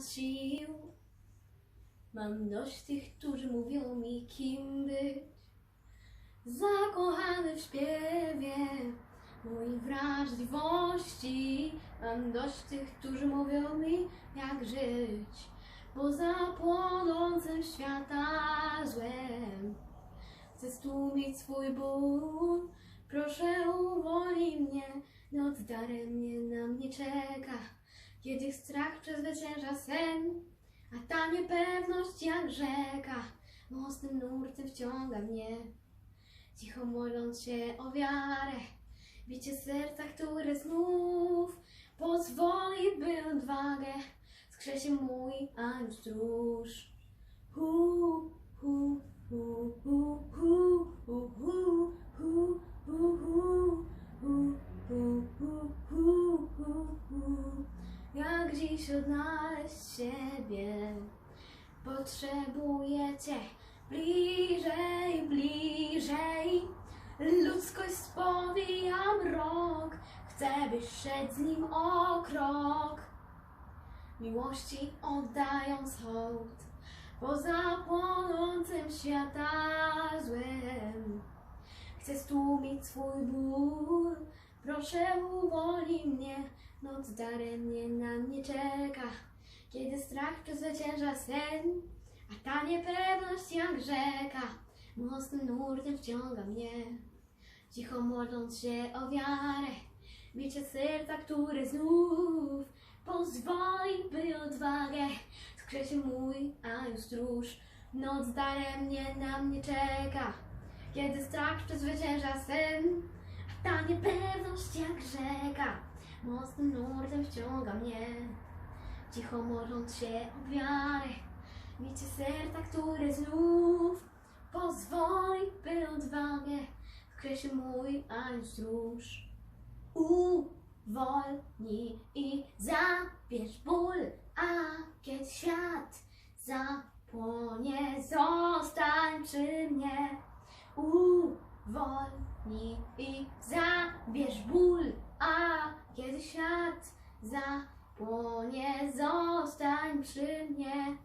sił. Mam dość tych, którzy mówią mi, kim być. Zakochany w śpiewie mojej wrażliwości. Mam dość tych, którzy mówią mi, jak żyć. Poza płonącym świata złem. Chcę stłumić swój ból. Proszę uwolnij mnie, noc daremnie na mnie czeka. Kiedy strach przezwycięża sen, a ta niepewność jak rzeka mocnym nurtem wciąga mnie. Cicho modląc się o wiarę, bicie serca, które znów pozwoli, by odwagę skrzesi mój anioł stróż. Hu, hu, dziś odnaleźć siebie? Potrzebuję Cię bliżej, bliżej. Ludzkość spowija mrok, chcę byś szedł z nim o krok. Miłości oddając hołd, poza płonącym świata złem. Chcę stłumić swój ból, proszę uwolnij mnie, noc daremnie na mnie strach przezwycięża sen, a ta niepewność jak rzeka, mocnym nurtem wciąga mnie. Cicho modląc się o wiarę, bicie serca, które znów pozwoli, by odwagę skrzesi mój anioł stróż. Noc daremnie na mnie czeka, kiedy strach przezwycięża sen, a ta niepewność jak rzeka, mocnym nurtem wciąga mnie. Cicho modląc się o wiarę, bicie serca, które znów pozwoli, by odwagę skrzesi mój anioł stróż. Uwolnij i zabierz ból, a kiedy świat zapłonie, zostań przy mnie. Uwolnij i zabierz ból, a kiedy świat zapłonie, zostań przy mnie.